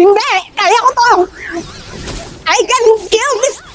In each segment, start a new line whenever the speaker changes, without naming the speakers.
Hindi! Kaya ko to! I can kill this...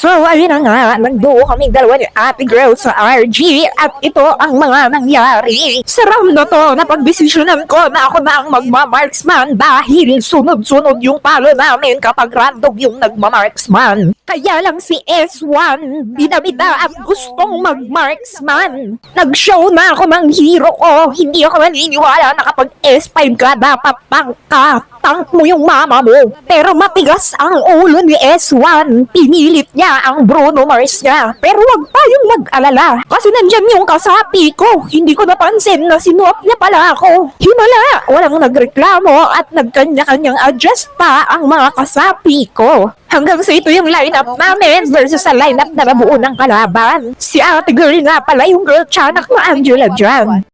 So, ayun na nga, nagbuo kaming dalawa ni Ate Girl sa RG at ito ang mga nangyari. Sa round na to, napagdesisyonan ko na ako na ang magmamarksman dahil sunod-sunod yung palo namin kapag random yung nagmamarksman. Kaya lang si S1, binabita at gustong magmarksman. Nag-show na ako ng hero ko, hindi ako naniniwala na kapag S5 ka dapat tank ka. Tank mo yung mama mo. Pero matigas ang ulo ni S1. Pinilit niya ang Bruno Mars niya. Pero wag tayong mag-alala. Kasi nandyan yung kasapi ko. Hindi ko napansin na sinuot niya pala ako. Himala! Walang nagreklamo at nagkanya-kanyang adjust pa ang mga kasapi ko. Hanggang sa ito yung lineup namin versus sa lineup na nabuo ng kalaban. Si ate girl nga pala yung girl tiyanak na Angela dyan.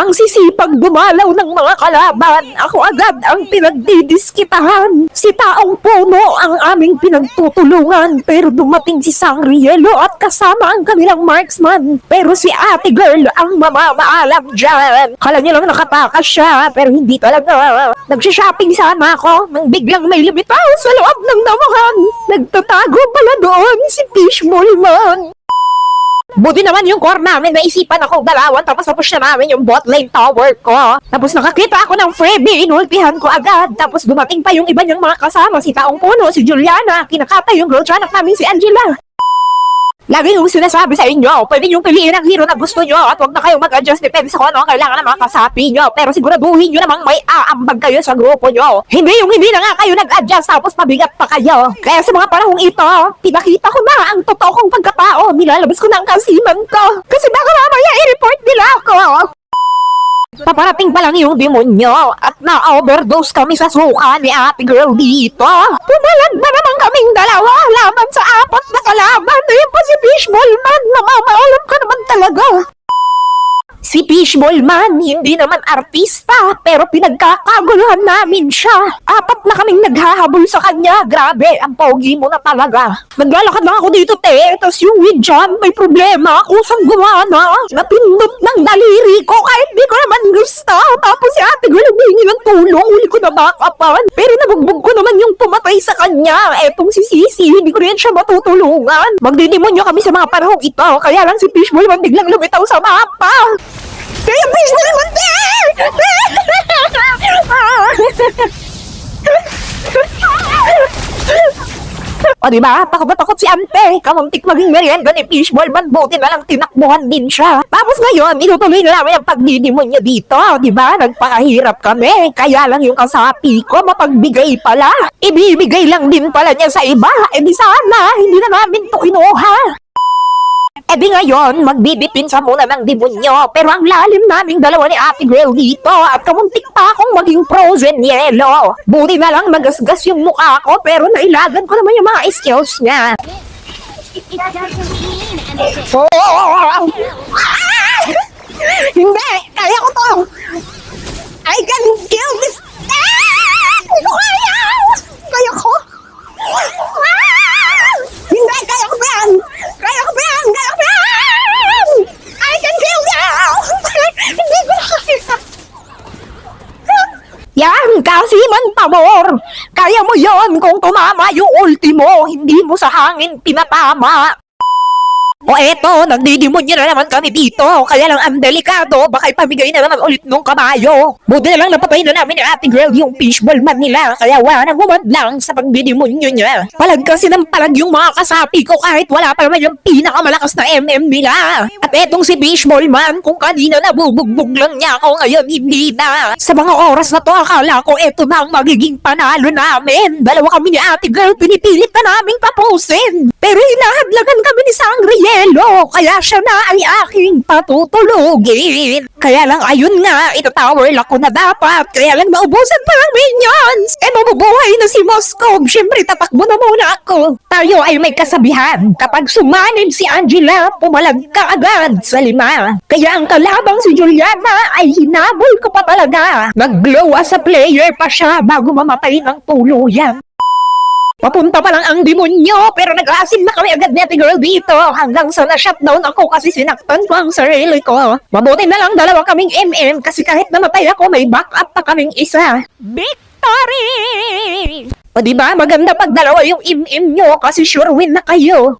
Ang sisipag dumalaw ng mga kalaban, ako agad ang pinagdidiskitahan. Si taong puno ang aming pinagtutulungan, pero dumating si Sangrielo at kasama ang kanilang marksman. Pero si ate girl ang mamamaalam dyan. Kala niya lang nakatakas siya, pero hindi talaga. Nagsha-shopping sana ako nang biglang may lumitaw sa loob ng damahan. Nagtatago pala doon si Fishball Man. Buti naman yung core namin, naisipan ako dalawan tapos tapos na namin yung bot lane tower ko. Tapos nakakita ako ng freebie, inulpihan ko agad. Tapos dumating pa yung iba niyang mga kasama, si Taong Puno, si Juliana, kinakata yung girl tranak namin si Angela. Lagi yung sinasabi sa inyo, pwede yung piliin ang hero na gusto nyo at huwag na kayong mag-adjust depende sa kung ano ang kailangan ng mga kasapi nyo. Pero siguraduhin nyo namang may aambag kayo sa grupo nyo. Hindi yung hindi na nga kayo nag-adjust tapos mabigat pa kayo. Kaya sa mga panahong ito, pinakita ko na ang totoo kong pagkatao. Nilalabas ko na ang kasiman ko. Kasi baka mamaya i-report nila ako. Paparating pa lang yung demonyo at na-overdose kami sa suka ni ate girl dito. Pumalag na naman kaming dalawa laban sa apat talaga. Si Fishball Man, hindi naman artista, pero pinagkakaguluhan namin siya. Apat na kaming naghahabol sa kanya. Grabe, ang pogi mo na talaga. Naglalakad lang ako dito, te. Tapos yung weed dyan, may problema. Kusang gumana. Napindot ng daliri ko gusto. Tapos si ate ko nagbihingi ng tulong. Uli ko na backupan. Pero nabugbog ko naman yung pumatay sa kanya. Etong si Sisi, hindi ko rin siya matutulungan. Magdidemonyo kami sa mga panahong ito. Kaya lang si Fishball Man biglang lumitaw sa mapa. Kaya Fishball Man, te! O diba, takot na takot si Ante. Kamuntik maging merienda ni Fishball Man. Buti na lang tinakbuhan din siya. Tapos ngayon, inutuloy na namin ang pagdidemonyo dito. Diba, nagpakahirap kami. Kaya lang yung kasapi ko, mapagbigay pala. Ibibigay lang din pala niya sa iba. E di sana, hindi na namin to kinuha. E di ngayon, magbibitwin sa muna ng demonyo. Pero ang lalim naming dalawa ni Ate Girl dito at kamuntik pa akong maging frozen yellow. Buti na lang magasgas yung mukha ko pero nailagan ko naman yung mga skills niya.
It doesn't mean anything.
Oh! Ah! Hindi! Kaya ko to! I can kill this... Ah! Hindi ko kaya! Kaya ko! Ah! Hindi! Kaya ko ba yan? Kaya ko ba yan? Kaya ko ba yan? I can kill you! Hindi ko kaya! Yan, kasi man pamor. Kaya mo yon kung tumama yung ultimo, hindi mo sa hangin pinatama. O eto, nagdidemonyo na naman kami dito. Kaya lang ang delikado, baka ipamigay na naman ulit nung kabayo. Buti na lang napatay na namin ang ating girl yung fishball man nila. Kaya wala nang lang sa pagdidemonyo niya. Palag kasi ng palag yung mga kasapi ko kahit wala pa naman yung pinakamalakas na MM nila. At etong si fishball man, kung kanina nabubugbog lang niya ako ngayon, hindi na. Sa mga oras na to, akala ko eto na ang magiging panalo namin. Dalawa kami ni ate girl, pinipilit na namin tapusin. Pero hinahadlagan kami ni Sangriel Yelo, kaya siya na ay aking patutulugin. Kaya lang ayun nga, itatower ako na dapat. Kaya lang naubusan pa ng minions. Eh mabubuhay na si Moscow. Siyempre tatakbo na muna ako. Tayo ay may kasabihan. Kapag sumanib si Angela, pumalag ka agad sa lima. Kaya ang kalabang si Juliana ay hinabol ko pa talaga. Nag-glow as a player pa siya bago mamatay ng tuluyan. Papunta pa lang ang demonyo, pero nag-asim na kami agad ni Ate Girl dito hanggang sa na-shutdown ako kasi sinaktan ko ang sarili ko. Mabuti na lang dalawa kaming MM kasi kahit namatay ako, may backup pa kaming isa. Victory! O diba, maganda pag dalawa yung MM nyo kasi sure win na kayo.